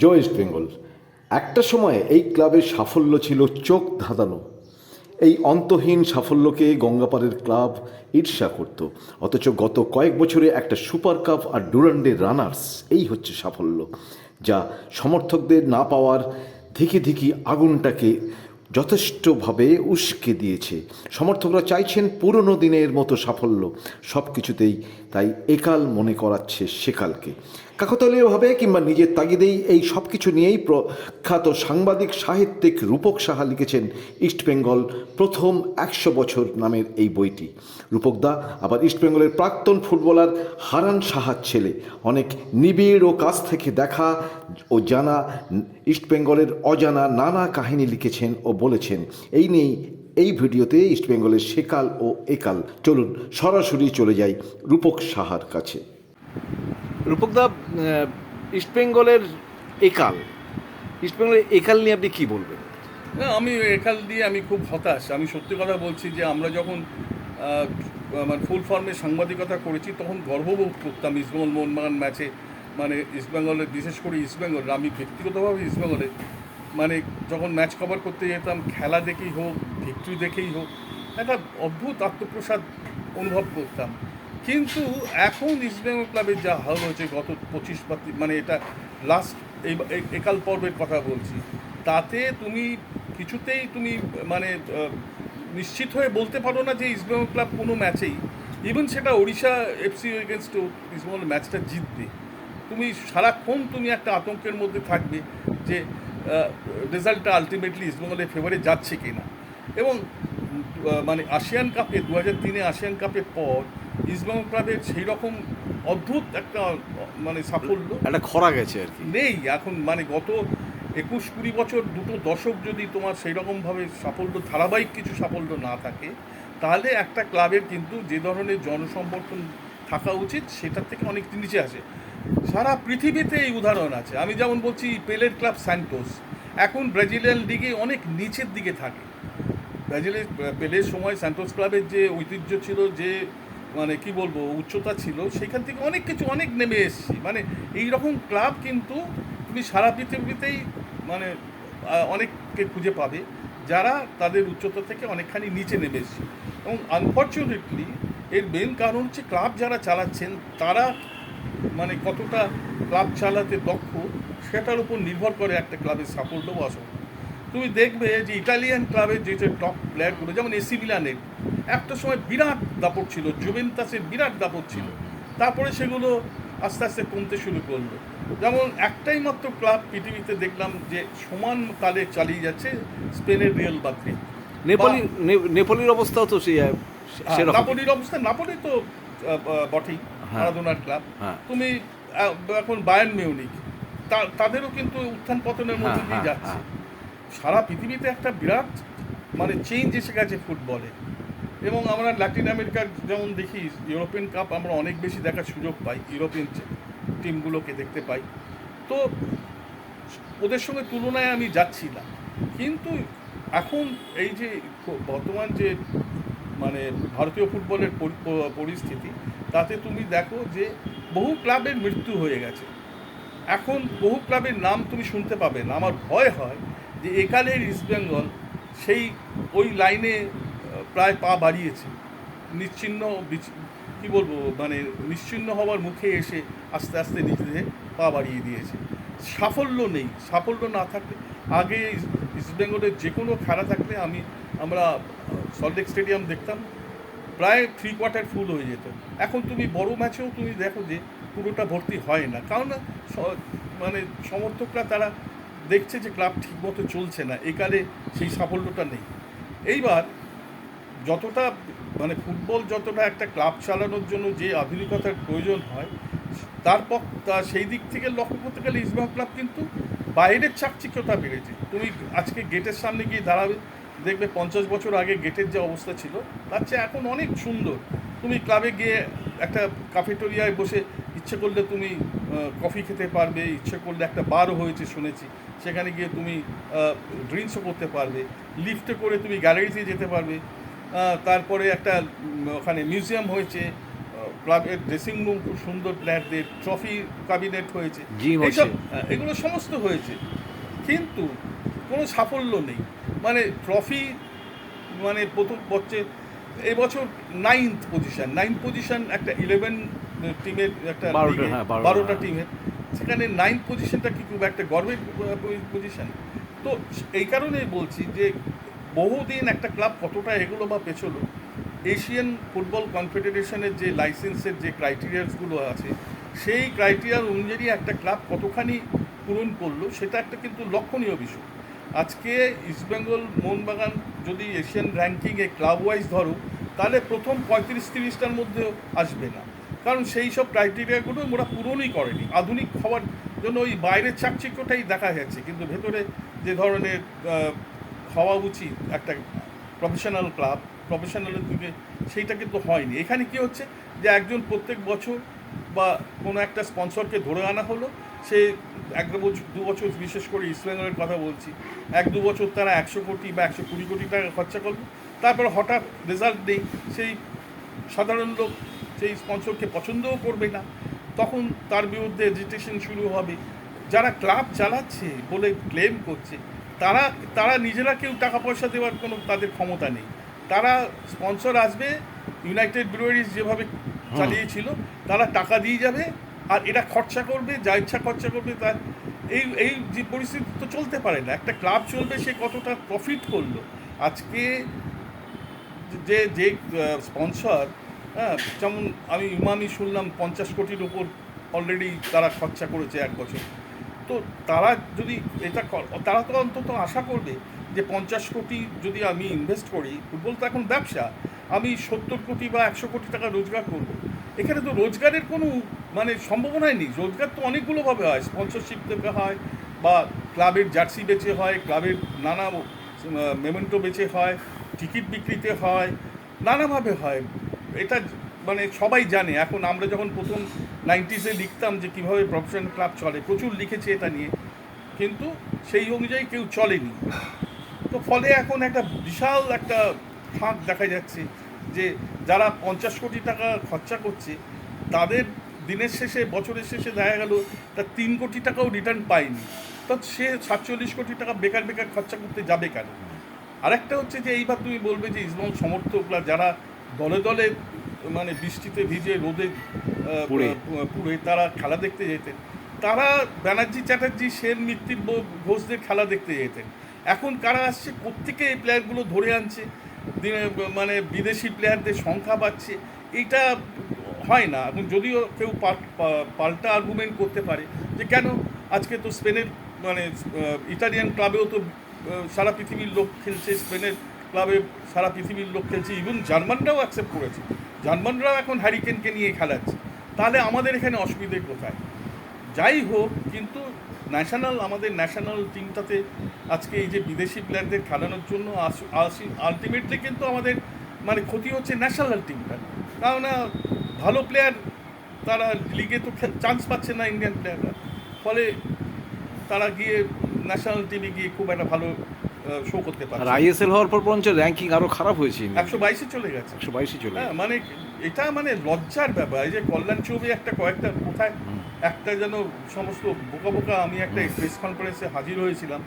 জয় east Bengal. একটা সময়ে এই ক্লাবের সাফল্য ছিল চোখ ধাঁধানো। এই অন্তহীন সাফল্যকে গঙ্গাপাড়ের ক্লাব ঈর্ষা করত। অথচ গত কয়েক বছরে একটা সুপার কাপ আর ডুরান্ডে রানার্স, এই হচ্ছে সাফল্য, যা সমর্থকদের না পাওয়ার ধিকি ধিকি আগুনটাকে যথেষ্টভাবে উস্কে দিয়েছে। সমর্থকরা চাইছেন পুরনো দিনের মতো সাফল্য সব কিছুতেই তাই একাল মনে করাচ্ছে সেকালকে। কাকতালীয়ভাবে কিংবা নিজের তাগিদেই এই সব কিছু নিয়েই প্রখ্যাত সাংবাদিক, সাহিত্যিক রূপক সাহা লিখেছেন ইস্টবেঙ্গল প্রথম একশো বছর নামের এই বইটি। রূপকদা আবার ইস্টবেঙ্গলের প্রাক্তন ফুটবলার হারান সাহার ছেলে। অনেক নিবিড় ও কাছ থেকে দেখা ও জানা ইস্টবেঙ্গলের অজানা নানা কাহিনী লিখেছেন ও বলেছেন। এই নিয়েই এই ভিডিওতে ইস্টবেঙ্গলের সেকাল ও একাল। চলুন সরাসরি চলে যাই রূপক সাহার কাছে। রূপকদা ইস্টবেঙ্গলের একাল। ইস্টবেঙ্গলের একাল নিয়ে আপনি কি বলবেন? না, আমি একাল দিয়ে আমি খুব হতাশ। আমি সত্যি কথা বলছি যে আমরা যখন মানে ফুল ফর্মে সাংবাদিকতা করেছি, তখন গর্ববোধ করতাম ইস্টবেঙ্গল মোহনবাগান ম্যাচে মানে ইস্টবেঙ্গলের বিশেষ করে ইস্টবেঙ্গল আমি ব্যক্তিগতভাবে ইস্টবেঙ্গলে মানে যখন ম্যাচ কভার করতে যেতাম, খেলা দেখেই হোক ভিক্টরি দেখেই হোক, একটা অদ্ভুত আত্মপ্রসাদ অনুভব করতাম। কিন্তু এখন ইস্টবেঙ্গল ক্লাবের যা হাল হয়েছে গত পঁচিশ বা মানে এটা লাস্ট এই একাল পর্বের কথা বলছি, তাতে তুমি কিছুতেই তুমি মানে নিশ্চিত হয়ে বলতে পারো না যে ইস্টবেঙ্গল ক্লাব কোনো ম্যাচেই ইভেন সেটা ওড়িশা এফসি এগেনস্ট ইস্টবেঙ্গল ম্যাচটা জিতবে। তুমি সারাক্ষণ তুমি একটা আতঙ্কের মধ্যে থাকবে যে রেজাল্টটা আলটিমেটলি ইস্টবেঙ্গলের ফেভারে যাচ্ছে কি না এবং মানে আসিয়ান কাপে দু হাজার তিনে আসিয়ান কাপের পর ইস্টবেঙ্গল ক্লাবের সেই রকম অদ্ভুত একটা মানে সাফল্য একটা খরা গেছে আর কি। নেই। এখন মানে গত একুশ কুড়ি বছর দুটো দশক যদি তোমার সেই রকমভাবে সাফল্য ধারাবাহিক কিছু সাফল্য না থাকে তাহলে একটা ক্লাবের কিন্তু যে ধরনের জনসমর্থন থাকা উচিত সেটার থেকে অনেক নিচে আসে সারা পৃথিবীতে এই উদাহরণ আছে। আমি যেমন বলছি পেলের ক্লাব স্যান্টোস। এখন ব্রাজিলিয়ান লিগে অনেক নিচের দিকে থাকে। ব্রাজিলের পেলের সময় স্যান্টোস ক্লাবের যে ঐতিহ্য ছিল যে মানে কি বলব, উচ্চতা ছিল, সেখান থেকে অনেক কিছু, অনেক নেমে এসেছি। মানে এই রকম ক্লাব কিন্তু তুমি সারা পৃথিবীতেই মানে অনেককে খুঁজে পাবে যারা তাদের উচ্চতা থেকে অনেকখানি নিচে নেমে এসেছে। এবং আনফর্চুনেটলি এর মেন কারণ হচ্ছে ক্লাব যারা চালাচ্ছেন, তারা মানে কতটা ক্লাব চালাতে দক্ষ, সেটার উপর নির্ভর করে একটা ক্লাবের সাফল্য বা তুমি দেখবে যে ইটালিয়ান ক্লাবের যে যে টপ প্লেয়ারগুলো যেমন এসি মিলানের একটা সময় বিরাট দাপট ছিল জুভেন্তাসের বিরাট দাপট ছিল। তারপরে সেগুলো আস্তে আস্তে কমতে শুরু করল। যেমন একটাই মাত্র ক্লাব পৃথিবীতে দেখলাম যে সমান তালে চালিয়ে যাচ্ছে স্পেনের রিয়েল বাদ্রি নেপালি নেপালির অবস্থাও তো সেই সেরকম নাপোলির অবস্থা নাপোলি তো বটেই হ্যাঁ। মারাদোনার ক্লাব। হ্যাঁ। তুমি এখন বায়ান মিউনিক তাদেরও কিন্তু উত্থান পতনের মধ্যে হ্যাঁ, দিয়ে হ্যাঁ, যাচ্ছে। হ্যাঁ। সারা পৃথিবীতে একটা বিরাট মানে চেঞ্জ এসে গেছে ফুটবলে এবং আমরা ল্যাটিন আমেরিকার যেমন দেখি ইউরোপিয়ান কাপ আমরা অনেক বেশি দেখার সুযোগ পাই ইউরোপিয়ান টিমগুলোকে দেখতে পাই। তো ওদের সঙ্গে তুলনায় আমি যাচ্ছি না। কিন্তু এখন এই যে বর্তমান যে মানে ভারতীয় ফুটবলের পরিস্থিতি, তাতে তুমি দেখো যে বহু ক্লাবের মৃত্যু হয়ে গেছে। এখন বহু ক্লাবের নাম তুমি শুনতে পাবে না। আমার ভয় হয় যে একালের ইস্টবেঙ্গল সেই ওই লাইনে প্রায় পা বাড়িয়েছে। নিশ্চিহ্ন কি বলব মানে নিশ্চিহ্ন হওয়ার মুখে এসে আস্তে আস্তে নিজেদের পা বাড়িয়ে দিয়েছে। সাফল্য নেই। সাফল্য না থাকলে, আগে ইস- ইস্টবেঙ্গলের যে কোনো খেলা থাকলে আমি, আমরা সল্টলেক স্টেডিয়াম দেখতাম। প্রায় থ্রি কোয়ার্টার ফুল হয়ে যেত। এখন তুমি বড় ম্যাচেও তুমি দেখো যে, পুরোটা ভর্তি হয় না। কারণ মানে সমর্থকরা তারা দেখছে যে, ক্লাব ঠিকমতো চলছে না। একালে সেই সাফল্যটা নেই। এইবার যতটা মানে ফুটবল যতটা একটা ক্লাব চালানোর জন্য যে আধুনিকতার প্রয়োজন হয় তারপর তা সেই দিক থেকে লক্ষ্য করতে গেলে ইস্টবেঙ্গল ক্লাব কিন্তু বাইরের চাকচিক্যতা বেড়েছে। তুমি আজকে গেটের সামনে গিয়ে দাঁড়াবে, দেখবে পঞ্চাশ বছর আগে গেটের যে অবস্থা ছিল, তার চেয়ে এখন অনেক সুন্দর। তুমি ক্লাবে গিয়ে একটা কাফেটোরিয়ায় বসে ইচ্ছে করলে তুমি কফি খেতে পারবে, ইচ্ছে করলে একটা বারও হয়েছে শুনেছি। সেখানে গিয়ে তুমি ড্রিঙ্কসও করতে পারবে। লিফটে করে তুমি গ্যালারিতে যেতে পারবে। তারপরে একটা ওখানে মিউজিয়াম হয়েছে ক্লাবের ড্রেসিং রুম খুব সুন্দর প্লেয়ারদের ট্রফি ক্যাবিনেট হয়েছে। এইসব হ্যাঁ, এগুলো সমস্ত হয়েছে। কিন্তু কোনো সাফল্য নেই। মানে ট্রফি মানে প্রথম হচ্ছে এবছর নাইন্থ পজিশন নাইন্থ পজিশন একটা ইলেভেন টিমের একটা বারোটা, হ্যাঁ, বারোটা হ্যাঁ। টিমের সেখানে নাইন্থ পজিশনটা কি খুব একটা গর্বের পজিশন তো এই কারণেই বলছি যে বহুদিন একটা ক্লাব কতটা এগুলো বা পেছলো, এশিয়ান ফুটবল কনফেডারেশনের যে লাইসেন্সের যে ক্রাইটেরিয়াসগুলো আছে, সেই ক্রাইটেরিয়ার অনুযায়ী একটা ক্লাব কতখানি পূরণ করল, সেটা একটা কিন্তু লক্ষণীয় বিষয়। আজকে ইস্টবেঙ্গল মোহনবাগান যদি এশিয়ান র্যাঙ্কিংয়ে ক্লাব ওয়াইজ ধরো, তাহলে প্রথম পঁয়ত্রিশ তিরিশটার মধ্যেও আসবে না। কারণ সেই সব ক্রাইটেরিয়াগুলো ওরা পূরণই করেনি। আধুনিক হওয়ার জন্য ওই বাইরের চাকচিক্যটাই দেখা যাচ্ছে, কিন্তু ভেতরে যে ধরনের হওয়া উচিত একটা প্রফেশনাল ক্লাব প্রফেশনালের দিকে, সেইটা কিন্তু হয়নি। এখানে কি হচ্ছে যে একজন প্রত্যেক বছর বা কোনো একটা স্পন্সরকে ধরে আনা হলো, সে এক বছর দু বছর বিশেষ করে ইস্টবেঙ্গলের কথা বলছি, এক দু বছর তারা একশো কোটি বা একশো কুড়ি কোটি টাকা খরচা করল, তারপর হঠাৎ রেজাল্ট নেই, সেই সাধারণ লোক সেই স্পন্সরকে পছন্দও করবে না, তখন তার বিরুদ্ধে এজিটেশন শুরু হবে। যারা ক্লাব চালাচ্ছে বলে ক্লেম করছে তারা তারা নিজেরা কেউ টাকা পয়সা দেওয়ার কোনো তাদের ক্ষমতা নেই। তারা স্পন্সর আসবে ইউনাইটেড ব্রুয়ারিজ যেভাবে চালিয়েছিল তারা টাকা দিয়ে যাবে আর এরা খরচা করবে যা ইচ্ছা খরচা করবে তার। এই এই যে পরিস্থিতি তো চলতে পারে না। একটা ক্লাব চলবে সে কতটা প্রফিট করল? আজকে যে যে স্পন্সর হ্যাঁ যেমন আমি ইমামি শুনলাম পঞ্চাশ কোটির উপর অলরেডি তারা খরচা করেছে এক বছর। তো তারা যদি এটা তারা তো অন্তত আশা করবে যে পঞ্চাশ কোটি যদি আমি ইনভেস্ট করি, ফুটবল তো এখন ব্যবসা, আমি সত্তর কোটি বা একশো কোটি টাকা রোজগার করব। এখানে তো রোজগারের কোনো মানে সম্ভাবনাই নেই। রোজগার তো অনেকগুলোভাবে হয় স্পন্সরশিপ থেকে হয় বা ক্লাবের জার্সি বেচে হয়, ক্লাবের নানা মেমেন্টো বেচে হয়, টিকিট বিক্রিতে হয়, নানাভাবে হয়। এটা মানে সবাই জানে। এখন আমরা যখন প্রথম নাইনটিসে লিখতাম যে কীভাবে প্রফেশনাল ক্লাব চলে। প্রচুর লিখেছে এটা নিয়ে। কিন্তু সেই অনুযায়ী কেউ চলেনি। তো ফলে এখন একটা বিশাল একটা ফাঁক দেখা যাচ্ছে যে যারা পঞ্চাশ কোটি টাকা খরচা করছে, তাদের দিনের শেষে, বছরের শেষে দেখা গেল তার তিন কোটি টাকাও রিটার্ন পায়নি। তো সে সাতচল্লিশ কোটি টাকা বেকার বেকার খরচা করতে যাবে কেন? আরেকটা হচ্ছে যে এইবার তুমি বলবে যে ইসমাইল সমর্থকরা যারা দলে দলে মানে বৃষ্টিতে ভিজে রোদে পুড়ে। তারা খেলা দেখতে যেতেন। তারা ব্যানার্জি চ্যাটার্জি সেন মিত্তির ঘোষদের খেলা দেখতে যেতেন। এখন কারা আসছে কোত্থেকে এই প্লেয়ারগুলো ধরে আনছে? মানে বিদেশি প্লেয়ারদের সংখ্যা বাড়ছে। এইটা হয় না। এখন যদিও কেউ পাল্টা আর্গুমেন্ট করতে পারে যে কেন আজকে তো স্পেনের মানে ইটালিয়ান ক্লাবেও তো সারা পৃথিবীর লোক খেলছে স্পেনের ক্লাবে সারা পৃথিবীর লোক খেলছে। ইভেন জার্মানরাও অ্যাকসেপ্ট করেছে। জার্মানরাও এখন হ্যারিকেনকে নিয়ে খেলাচ্ছে। তাহলে আমাদের এখানে অসুবিধে কোথায়? যাই হোক কিন্তু ন্যাশনাল আমাদের ন্যাশনাল টিমটাতে আজকে এই যে বিদেশি প্লেয়ারদের খেলানোর জন্য আসি আলটিমেটলি কিন্তু আমাদের মানে ক্ষতি হচ্ছে ন্যাশনাল টিমটা কেননা ভালো প্লেয়ার তারা লিগে তো চান্স পাচ্ছে না ইন্ডিয়ান প্লেয়াররা ফলে তারা গিয়ে ন্যাশনাল টিমে গিয়ে খুব একটা ভালো শো করতে আর পারছে আইএসএল হওয়ার পর বরঞ্চ র্যাঙ্কিং আরও খারাপ হয়েছে। একশো বাইশে চলে গেছে। একশো বাইশে চলে হ্যাঁ মানে এটা মানে লজ্জার ব্যাপার। এই যে কল্যাণ চৌবে একটা কয়েকটা, কোথায় একটা যেন সমস্ত বোকা বোকা আমি একটা প্রেস কনফারেন্সে হাজির হয়েছিলাম,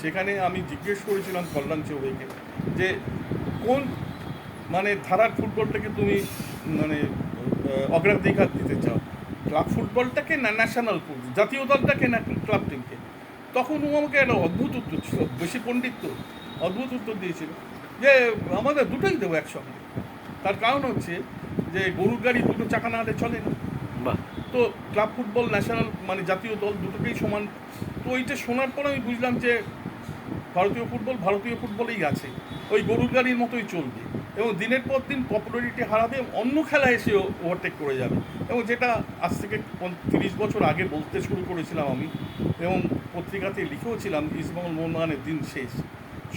সেখানে আমি জিজ্ঞেস করেছিলাম কল্যাণ চৌবেকে যে কোন মানে ধারার ফুটবলটাকে তুমি মানে অগ্রাধিকার দিতে চাও? ক্লাব ফুটবলটাকে না ন্যাশনাল ফুটবল? জাতীয় দলটাকে না ক্লাব টিমকে তখন ও আমাকে একটা অদ্ভুত উত্তর ছিল বেশি পণ্ডিত তো, অদ্ভুত উত্তর দিয়েছিল যে আমাদের দুটোই দেবো একসঙ্গে। তার কারণ হচ্ছে যে গরুর গাড়ি দুটো চাকা না হলে চলে না। বাহ। তো ক্লাব ফুটবল ন্যাশনাল মানে জাতীয় দল দুটোকেই সমান। তো ওইটা শোনার পর আমি বুঝলাম যে ভারতীয় ফুটবল ভারতীয় ফুটবলেই আছে। ওই গরুর গাড়ির মতোই চলবে। এবং দিনের পর দিন পপুলারিটি হারাবে অন্য খেলা এসে ওভারটেক করে যাবে। এবং যেটা আজ থেকে তিরিশ বছর আগে বলতে শুরু করেছিলাম আমি এবং পত্রিকাতে লিখেওছিলাম ইসমাউল মোহনবাগানের দিন শেষ।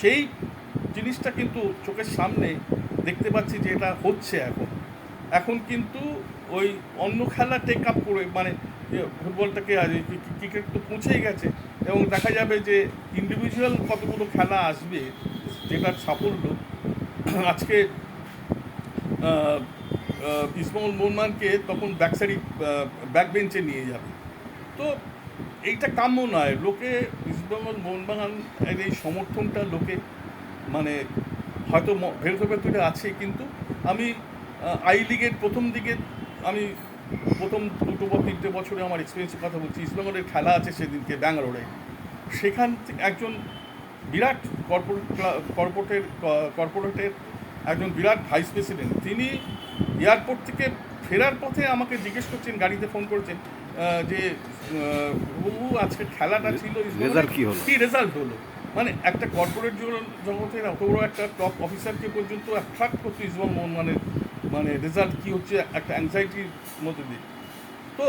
সেই জিনিসটা কিন্তু চোখের সামনে দেখতে পাচ্ছি যে এটা হচ্ছে এখন। এখন কিন্তু ওই অন্য খেলা টেক আপ করে মানে ফুটবলটাকে ক্রিকেট তো পৌঁছেই গেছে। এবং দেখা যাবে যে ইন্ডিভিজুয়াল কতগুলো খেলা আসবে যেটার সাফল্য। আজকে ইসমল মোহনকে তখন ব্যাক সাইড ব্যাক বেঞ্চে নিয়ে যাবে। তো এইটা কাম্য নয়। লোকে ইসমল মোহনবাগান এই সমর্থনটা লোকে মানে হয়তো ভেতরে ভেতরে আছে, কিন্তু আমি আই লিগের প্রথম দিকে আমি প্রথম দুটো বা তিনটে বছরে আমার এক্সপিরিয়েন্সের কথা বলছি। ইস্টবেঙ্গলের খেলা আছে সেদিনকে ব্যাঙ্গালোরে সেখান থেকে একজন বিরাট কর্পোরেট কর্পোরেটের কর্পোরেটের একজন বিরাট ভাইস প্রেসিডেন্ট তিনি এয়ারপোর্ট থেকে ফেরার পথে আমাকে জিজ্ঞেস করছেন গাড়িতে ফোন করছেন যে বাবু আজকে খেলাটা ছিল কি হলো? কি রেজাল্ট হলো? মানে একটা কর্পোরেট জগতের অত বড় একটা টপ অফিসারকে পর্যন্ত অ্যাট্রাক্ট করতো ইসবাং মোহনবাগানের মানে রেজাল্ট কি হচ্ছে, একটা অ্যাংজাইটির মধ্যে দিয়ে। তো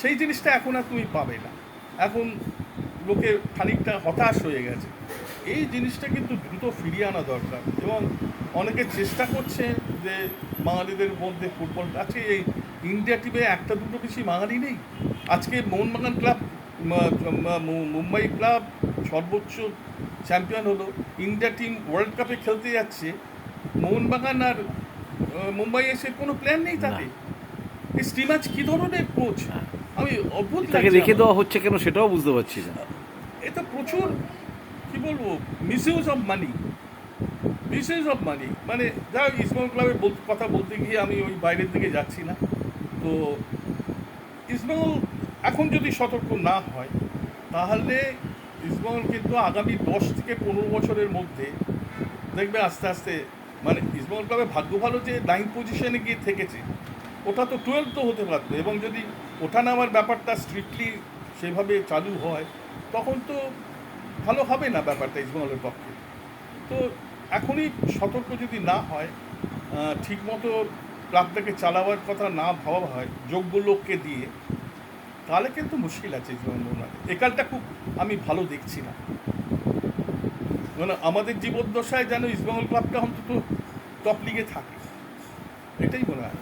সেই জিনিসটা এখন আর তুমি পাবে না। এখন লোকে খানিকটা হতাশ হয়ে গেছে। এই জিনিসটা কিন্তু দ্রুত ফিরিয়ে আনা দরকার এবং অনেকে চেষ্টা করছে যে বাঙালিদের মধ্যে ফুটবল আজকে এই ইন্ডিয়া টিমে একটা দুটো বেশি বাঙালি নেই। আজকে মোহনবাগান ক্লাব মুম্বাই ক্লাব সর্বোচ্চ চ্যাম্পিয়ন হলো। ইন্ডিয়া টিম ওয়ার্ল্ড কাপে খেলতে যাচ্ছে। মোহনবাগান আর মুম্বাই এসে কোনো প্ল্যান নেই তাতে? এই স্টিমাচ কি ধরনের কোচ? আমি অদ্ভুত তাকে রেখে দেওয়া হচ্ছে কেন সেটাও বুঝতে পারছি না। এটা প্রচুর কি বলব misuse of money misuse of money মানে যা ইসমল ক্লাবের কথা বলতে গিয়ে আমি ওই বাইরের দিকে যাচ্ছি না। তো ইসমল এখন যদি সতর্ক না হয় তাহলে ইসমল কিন্তু আগামী দশ থেকে পনেরো বছরের মধ্যে দেখবে আস্তে আস্তে মানে ইসমল ক্লাবে ভাগ্য ভালো যে নাইন পজিশনে গিয়ে থেকেছে, ওটা তো টুয়েলভ তো হতে পারতো। এবং যদি ওঠা নামার ব্যাপারটা স্ট্রিক্টলি সেভাবে চালু হয়, তখন তো ভালো হবে না ব্যাপারটা ইসমলের পক্ষে। তো এখনই সতর্ক যদি না হয় ঠিকমতো ক্লাবটাকে চালাবার কথা না ভাবা হয়, যোগ্য লোককে দিয়ে, তাহলে কিন্তু মুশকিল আছে ইসমল মোহনার একালটা খুব আমি ভালো দেখছি না। মানে আমাদের জীবদ্দশায় যেন ইস্টবেঙ্গল ক্লাবটা অন্তত টপ লিগে থাকে। এটাই বলা হয়